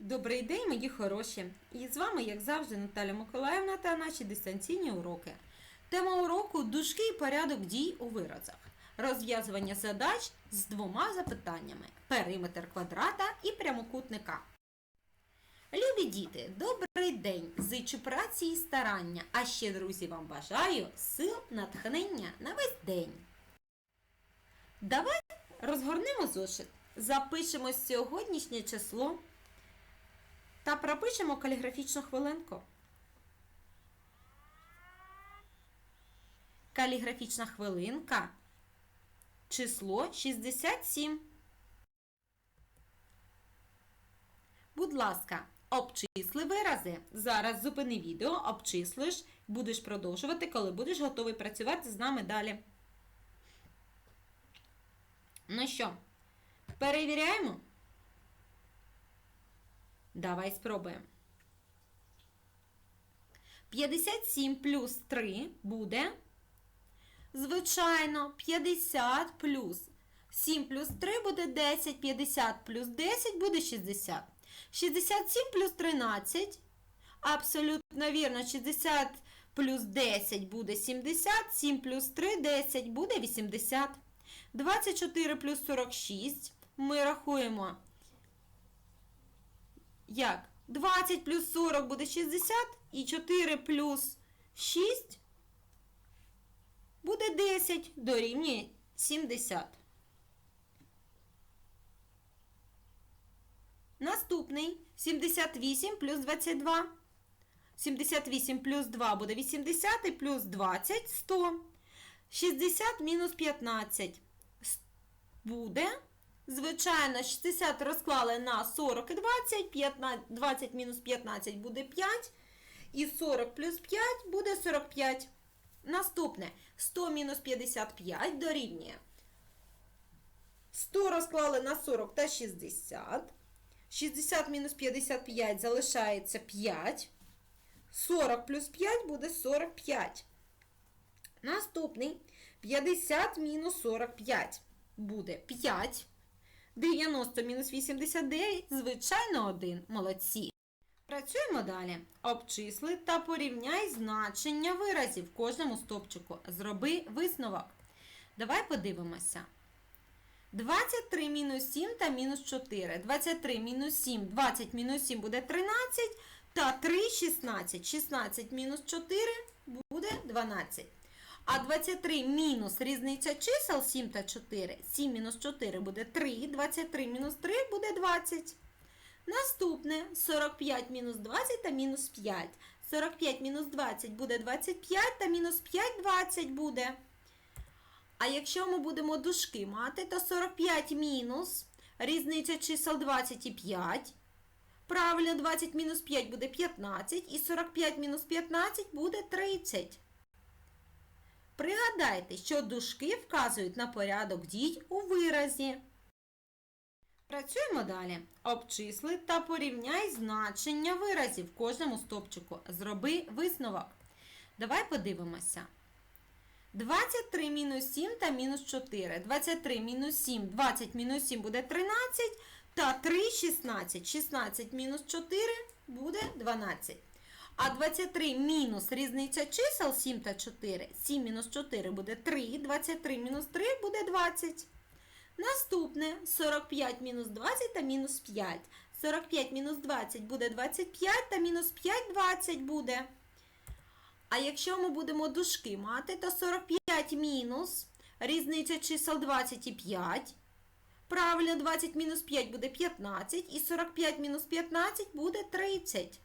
Добрий день, мої хороші! І з вами, як завжди, Наталя Миколаївна та наші дистанційні уроки. Тема уроку дужки і порядок дій у виразах. Розв'язування задач з двома запитаннями: периметр квадрата і прямокутника. Любі діти, добрий день! Зичу праці і старання. А ще, друзі, вам бажаю сил, натхнення на весь день. Давай розгорнемо зошит, запишемо сьогоднішнє число та пропишемо каліграфічну хвилинку. Каліграфічна хвилинка. Число 67. Будь ласка, обчисли вирази. Зараз зупини відео, обчислиш, будеш продовжувати, коли будеш готовий працювати з нами далі. Ну що, перевіряємо? Давай спробуємо. 57 плюс 3 буде. Звичайно, 50 плюс 7 плюс 3 буде 10, 50 плюс 10 буде 60. 67 плюс 13. Абсолютно вірно, 60 плюс 10 буде 70, 7 плюс 3 10 буде 80. 24 плюс 46. Ми рахуємо. Як? 20 плюс 40 буде 60, і 4 плюс 6 буде 10, дорівнює 70. Наступний 78 плюс 22. 78 плюс 2 буде 80 і плюс 20 100. 60 мінус 15 буде. Звичайно, 60 розклали на 40 і 20, 15, 20 мінус 15 буде 5. І 40 плюс 5 буде 45. Наступне 100 мінус 55 дорівнює. 100 розклали на 40 та 60. 60 мінус 55 залишається 5. 40 плюс 5 буде 45. Наступний 50 мінус 45 буде 5. 90 мінус 89, звичайно, 1. Молодці. Працюємо далі. Обчисли та порівняй значення виразів в кожному стопчику. Зроби висновок. Давай подивимося. 23 мінус 7 та мінус 4. 23 мінус 7, 20 мінус 7 буде 13. Та 3 16. 16 мінус 4 буде 12. А 23 мінус різниця чисел 7 та 4. 7 мінус 4 буде 3. 23 мінус 3 буде 20. Наступне 45 мінус 20 та мінус 5. 45 мінус 20 буде 25 та мінус 5 20 буде. А якщо ми будемо дужки мати, то 45 мінус різниця чисел 20 і 5. Правильно, 20 мінус 5 буде 15, і 45 мінус 15 буде 30. Пригадайте, що дужки вказують на порядок дій у виразі. Працюємо далі. Обчисли та порівняй значення виразів в кожному стопчику. Зроби висновок. Давай подивимося. 23 мінус 7 та мінус 4. 23 мінус 7, 20 мінус 7 буде 13. Та 3 16. 16 мінус 4 буде 12. А 23 мінус різниця чисел 7 та 4. 7 мінус 4 буде 3. 23 мінус 3 буде 20. Наступне 45 мінус 20 та мінус 5. 45 мінус 20 буде 25 та мінус 5 20 буде. А якщо ми будемо дужки мати, то 45 мінус різниця чисел 20 і 5. Правильно, 20 мінус 5 буде 15, і 45 мінус 15 буде 30.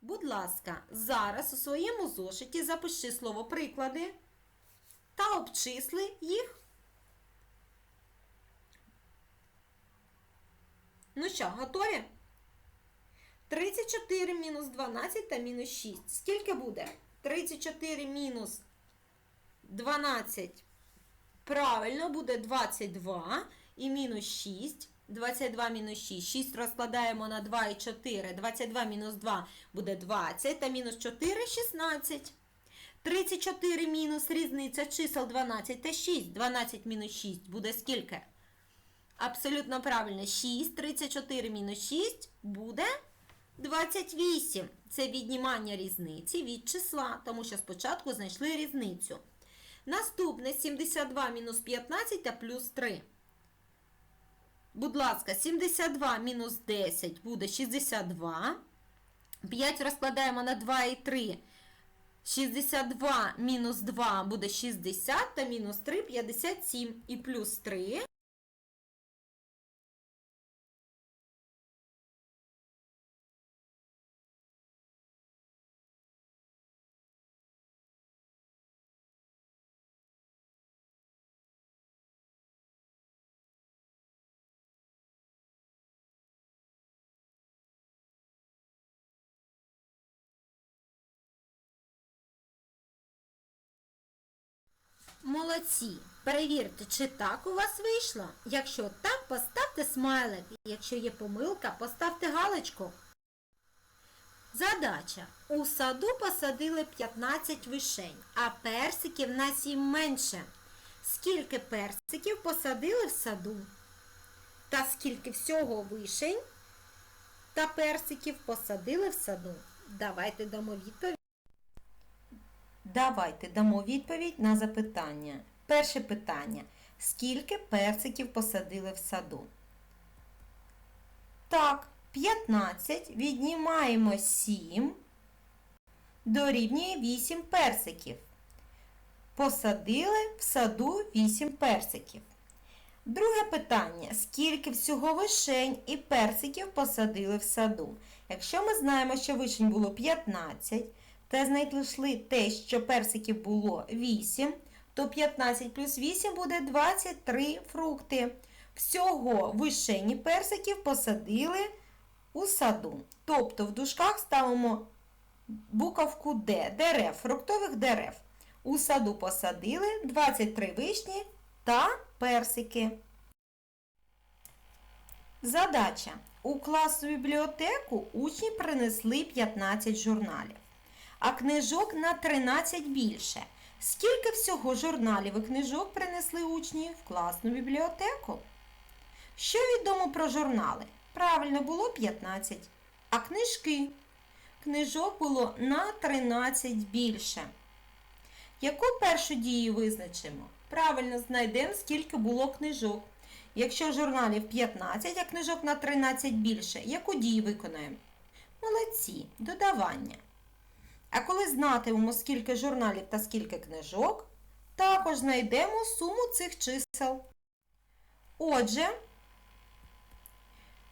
Будь ласка, зараз у своєму зошиті запиши слово приклади та обчисли їх. Ну що, готові? 34 мінус 12 та мінус 6. Скільки буде? 34 мінус 12. Правильно, буде 22 і мінус 6. 22 мінус 6. 6 розкладаємо на 2 і 4. 22 мінус 2 буде 20, та мінус 4 16. 34 мінус різниця чисел 12 та 6. 12 мінус 6 буде скільки? Абсолютно правильно. 6, 34 мінус 6 буде 28. Це віднімання різниці від числа, тому що спочатку знайшли різницю. Наступне 72 мінус 15 та плюс 3. Будь ласка, 72 мінус 10 буде 62. 5 розкладаємо на 2 і 3. 62 мінус 2 буде 60 та мінус 3 57 і плюс 3. Молодці! Перевірте, чи так у вас вийшло. Якщо так, поставте смайлик. Якщо є помилка, поставте галочку. Задача. У саду посадили 15 вишень, а персиків на 7 менше. Скільки персиків посадили в саду? Та скільки всього вишень та персиків посадили в саду? Давайте дамо відповідь. Давайте дамо відповідь на запитання. Перше питання. Скільки персиків посадили в саду? Так, 15 віднімаємо 7 дорівнює 8 персиків. Посадили в саду 8 персиків. Друге питання. Скільки всього вишень і персиків посадили в саду? Якщо ми знаємо, що вишень було 15, та знайшли те, що персиків було 8, то 15 плюс 8 буде 23 фрукти. Всього вишені персиків посадили у саду. Тобто в дужках ставимо буковку Д, дерев, фруктових дерев. У саду посадили 23 вишні та персики. Задача. У класну бібліотеку учні принесли 15 журналів а книжок на 13 більше. Скільки всього журналів і книжок принесли учні в класну бібліотеку? Що відомо про журнали? Правильно було 15. А книжки? Книжок було на 13 більше. Яку першу дію визначимо? Правильно знайдемо, скільки було книжок. Якщо журналів 15, а книжок на 13 більше, яку дію виконаємо? Молодці, додавання. А коли знатимемо, скільки журналів та скільки книжок, також знайдемо суму цих чисел. Отже,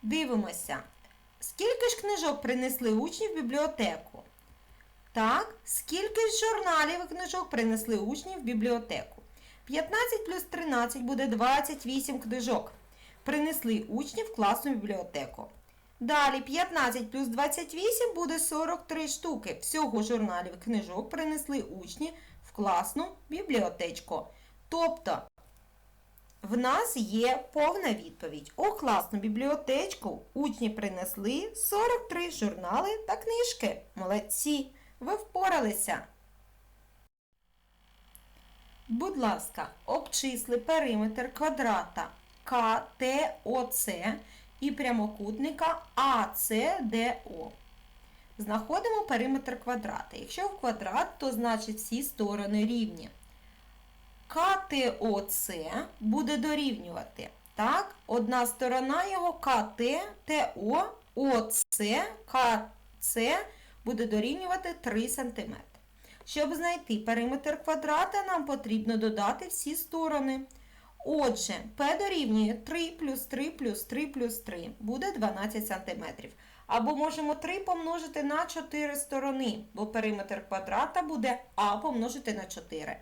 дивимося, скільки ж книжок принесли учні в бібліотеку. Так, скільки ж журналів і книжок принесли учні в бібліотеку. 15 плюс 13 буде 28 книжок. Принесли учні в класну бібліотеку. Далі 15 плюс 28 буде 43 штуки. Всього журналів книжок принесли учні в класну бібліотечку. Тобто, в нас є повна відповідь. У класну бібліотечку учні принесли 43 журнали та книжки. Молодці! Ви впоралися. Будь ласка, обчисли периметр квадрата КТОЦ і прямокутника АЦДО. Знаходимо периметр квадрата. Якщо в квадрат, то значить всі сторони рівні. КТОЦ буде дорівнювати. Так, Одна сторона його КТ, ТО, ОЦ, КЦ буде дорівнювати 3 см. Щоб знайти периметр квадрата, нам потрібно додати всі сторони. Отже, P дорівнює 3 плюс 3 плюс 3 плюс 3 буде 12 см. Або можемо 3 помножити на 4 сторони, бо периметр квадрата буде А помножити на 4.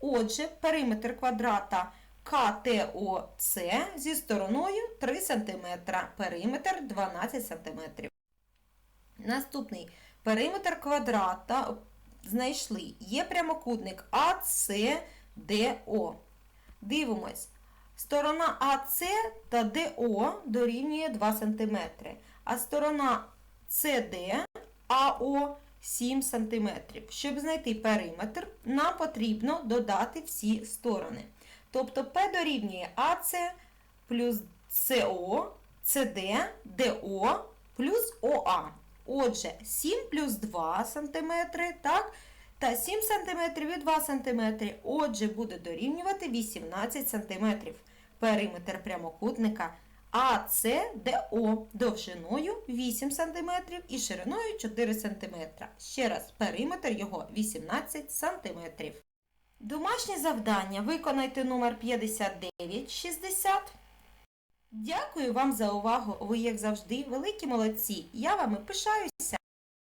Отже, периметр квадрата КТОЦ зі стороною 3 см, периметр 12 см. Наступний периметр квадрата знайшли. Є прямокутник АЦДО. Дивимось. Сторона АС та ДО дорівнює 2 см, а сторона СД АО 7 см. Щоб знайти периметр, нам потрібно додати всі сторони. Тобто P дорівнює AC плюс CO, CD, DO плюс OA. Отже, 7 плюс 2 см, так? Та 7 см і 2 см. Отже, буде дорівнювати 18 см. Периметр прямокутника АЦДО довжиною 8 см і шириною 4 см. Ще раз, периметр його 18 см. Домашнє завдання виконайте номер 5960. Дякую вам за увагу. Ви, як завжди, великі молодці. Я вами пишаюся.